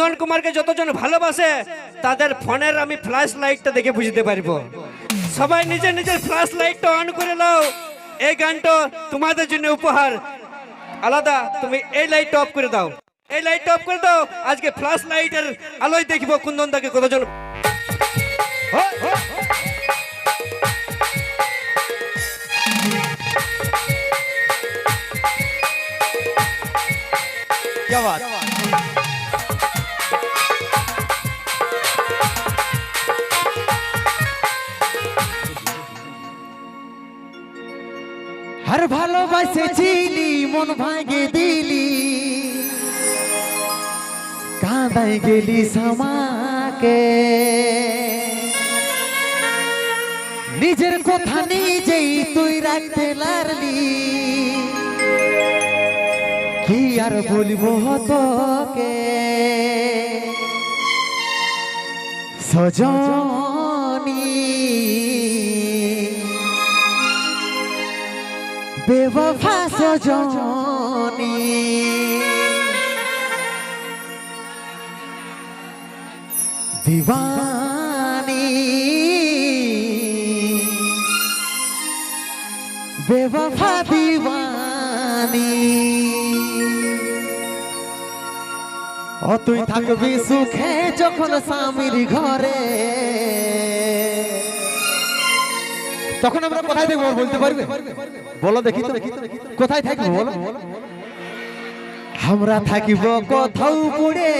কুন্দন কুমারকে যতজন ভালোবাসে তাদের ফোনের আমি ফ্ল্যাশ লাইটটা দেখে বুঝতে পারবো সবাই নিজের নিজের ফ্ল্যাশ লাইটটা অন করে নাও এই গানটা তোমাদের জন্য উপহার আলাদা তুমি এই লাইটটা অফ করে দাও এই লাইটটা অফ করে দাও আজকে ফ্ল্যাশ লাইটের আলোয় দেখবো কুন্দন দাকে কতজন क्या बात আর ভালোবাসেছিলি মন ভাঙে দিলি। কাঁদাই গেলি সামাকে। নিজের কথা নিজেই তুই রাখতে লারলি কি আর বলব তোকে? সজনী বেওয়ফা সজনী দিবানি। বেওয়ফা দিবানি। ও তুই থাকবি সুখে যখন স্বামীর ঘরে। তখন আমরা কোথায় দেখব? বলতে পারবে? বলো দেখি তো। কোথায় থাকব? বলো। আমরা থাকিব কোথাও পুড়ে।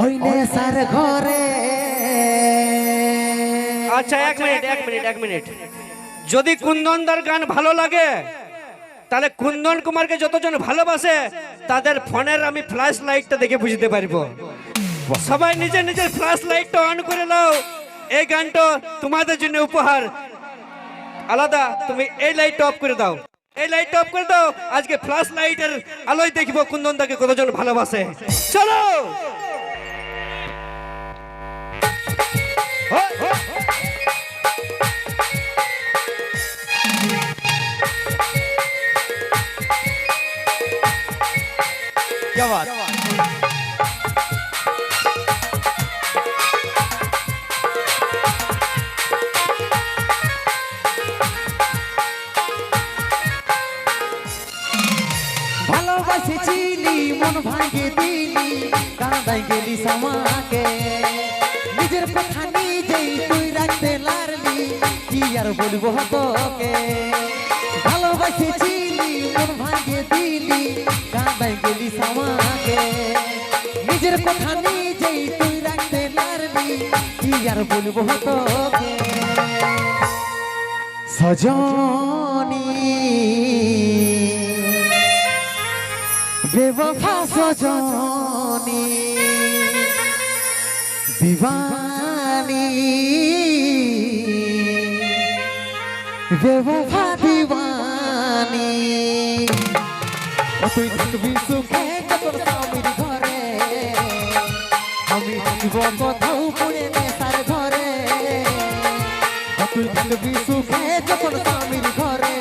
ওই নেশার ঘরে। আচ্ছা এক মিনিট এক মিনিট এক মিনিট। যদি কুন্দনদার গান ভালো লাগে, তাহলে কুন্দন কুমারকে যতজন ভালোবাসে, তাদের ফোনের আমি ফ্ল্যাশ লাইটটা দেখে বুঝতে পারব। সবাই নিজের নিজের ফ্ল্যাশ লাইটটা অন করে নাও এই গানটা তোমাদের জন্য উপহার আলাদা তুমি এই লাইটটা অফ করে দাও এই লাইটটা অফ করে দাও আজকে ফ্ল্যাশ লাইটের আলোয় দেখবো কুন্দনদাকে কতজন ভালোবাসে চলো क्या बात ভালোবাসেছিলি মন ভাঙে দিলি, কাঁদাই গেলি সামাকে। নিজের কথা নিজেই তুই রাখতে লারলি, কি আর বলব তোকে? ভালোবাসেছিলি মন ভাঙে দিলি, কাঁদাই গেলি সামাকে। নিজের কথা নিজেই তুই রাখতে লারলি, কি আর বলব তোকে? সজনী। বেবফা সজনী। দিবানি। বেবফা দিবানি। তুই থাকবি সুখে যখন স্বামীর ঘরে। আমি থাকব কোথাও পুড়ে নেশার ঘরে। তুই থাকবি সুখে যখন স্বামীর ঘরে।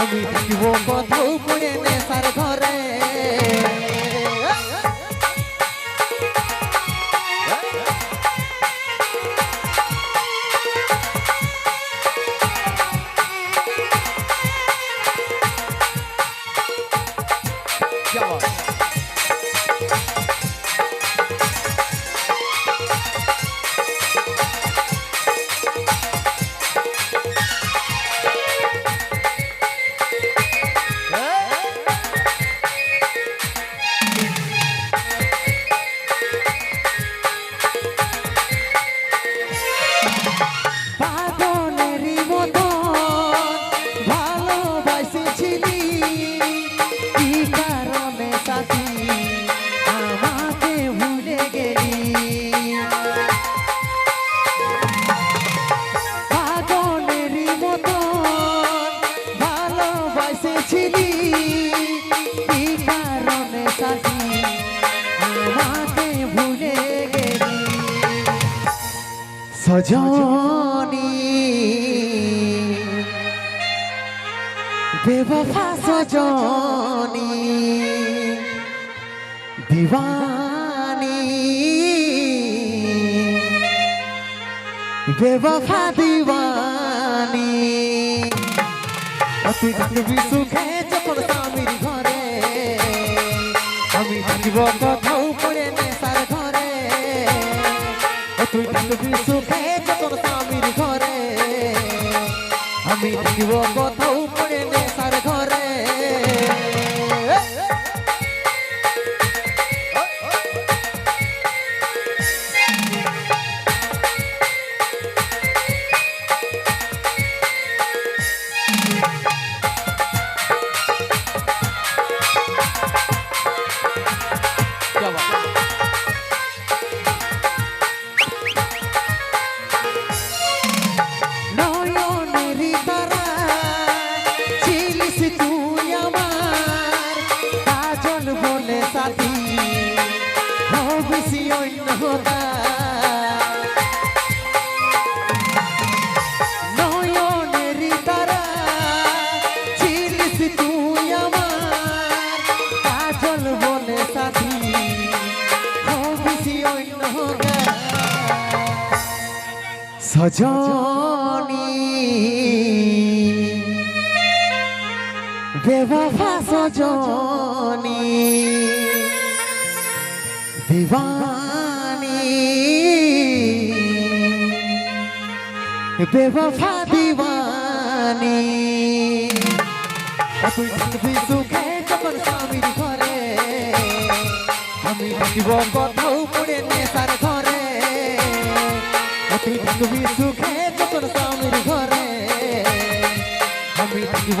আমি থাকিব কোথাও পুড়ে নেশার সজনী বেবফা সজনী। দিওয়ানি। বেবফা দিওয়ানি। অতি থাকবি সুখে যখন স্বামীর ঘরে। আমি থাকিব কাজল বলে সাথী। হবিসি অন্য হতা সজনী। বেবাফা সজনী। দিবানি বেবাফা দিবানি তুই থাকবি সুখে স্বামীর ঘরে আমি থাকিব কোথাও পড়ে নেশার ঘরে তুই থাকবি সুখে যখন স্বামীর ঘরে আমি থাকিব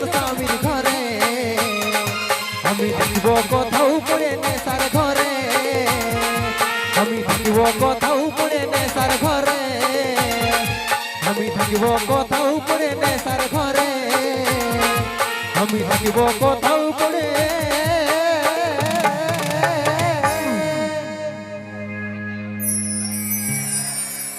যখন স্বামীর ঘরে। আমি থাকিব কোথাও পড়ে নেশার ঘরে। আমি থাকিব কোথাও পড়ে নেশার ঘরে। আমি থাকিব কোথাও পড়ে নেশার ঘরে। আমি থাকিব কোথাও পড়ে